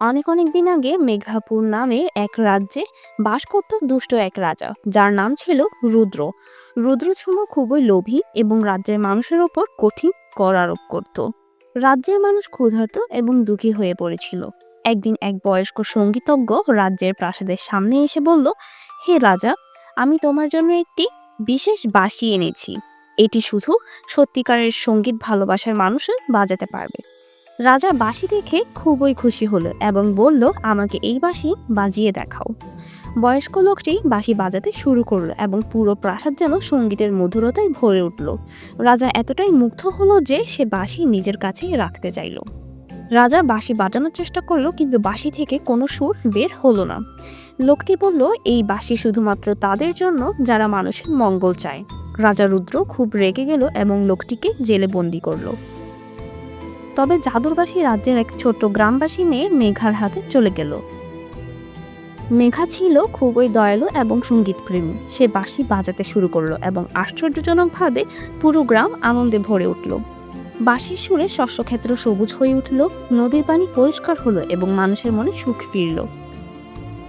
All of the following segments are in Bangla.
অনেক অনেক দিন আগে মেঘাপুর নামে এক রাজ্যে বাস করত দুষ্ট এক রাজা, যার নাম ছিল রুদ্র। রুদ্র ছিল খুবই লোভী এবং রাজ্যের মানুষের ওপর কঠিন কর আরোপ করত। রাজ্যের মানুষ ক্ষুধার্ত এবং দুঃখী হয়ে পড়েছিল। একদিন এক বয়স্ক সঙ্গীতজ্ঞ রাজ্যের প্রাসাদের সামনে এসে বলল, হে রাজা, আমি তোমার জন্য একটি বিশেষ বাঁশি এনেছি। এটি শুধু সত্যিকারের সংগীত ভালোবাসার মানুষই বাজাতে পারবে। রাজা বাঁশি দেখে খুবই খুশি হলো এবং বলল, আমাকে এই বাঁশি বাজিয়ে দেখাও। বয়স্ক লোকটি বাঁশি বাজাতে শুরু করল এবং পুরো প্রাসাদ যেন সঙ্গীতের মধুরতায় ভরে উঠল। রাজা এতটাই মুগ্ধ হলো যে সে বাঁশি নিজের কাছেই রাখতে চাইল। রাজা বাঁশি বাজানোর চেষ্টা করল, কিন্তু বাঁশি থেকে কোনো সুর বের হলো না। লোকটি বলল, এই বাঁশি শুধুমাত্র তাদের জন্য, যারা মানুষের মঙ্গল চায়। রাজা রুদ্র খুব রেগে গেল এবং লোকটিকে জেলে বন্দি করল। তবে জাদুরবাসী রাজ্যের এক ছোট গ্রামবাসী মেয়ে মেঘার হাতে চলে গেল। মেঘা ছিল খুবই দয়ালু এবং সঙ্গীতপ্রেমী। সে বাঁশি বাজাতে শুরু করল এবং আশ্চর্যজনকভাবে পুরো গ্রাম আনন্দে ভরে উঠল। বাঁশির সুরে শস্যক্ষেত্র সবুজ হয়ে উঠল, নদীর পানি পরিষ্কার হলো এবং মানুষের মনে সুখ ফিরল।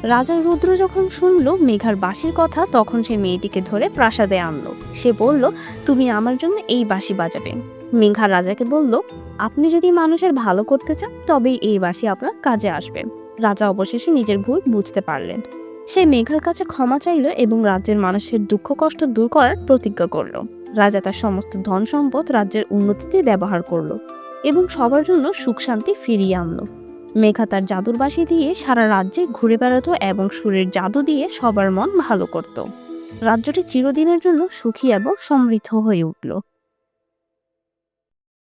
রাজা রুদ্র যখন শুনল মেঘার বাঁশির কথা, তখন সে মেয়েটিকে ধরে প্রাসাদে আনলো। সে বলল, তুমি আমার জন্য এই বাঁশি বাজাবে। মেঘা রাজাকে বলল, আপনি যদি মানুষের ভালো করতে চান, তবেই এই বাসি আপনার কাজে আসবে। রাজা অবশেষে নিজের ভুল বুঝতে পারলেন। সে মেঘার কাছে ক্ষমা চাইল এবং রাজ্যের মানুষের দুঃখ কষ্ট দূর করার প্রতিজ্ঞা করল। রাজা তার সমস্ত ধন সম্পদ রাজ্যের উন্নতিতে ব্যবহার করল এবং সবার জন্য সুখ শান্তি ফিরিয়ে আনলো। মেঘা তার জাদুর বাসি দিয়ে সারা রাজ্যে ঘুরে বেড়াতো এবং সুরের জাদু দিয়ে সবার মন ভালো করত। রাজ্যটি চিরদিনের জন্য সুখী এবং সমৃদ্ধ হয়ে উঠল।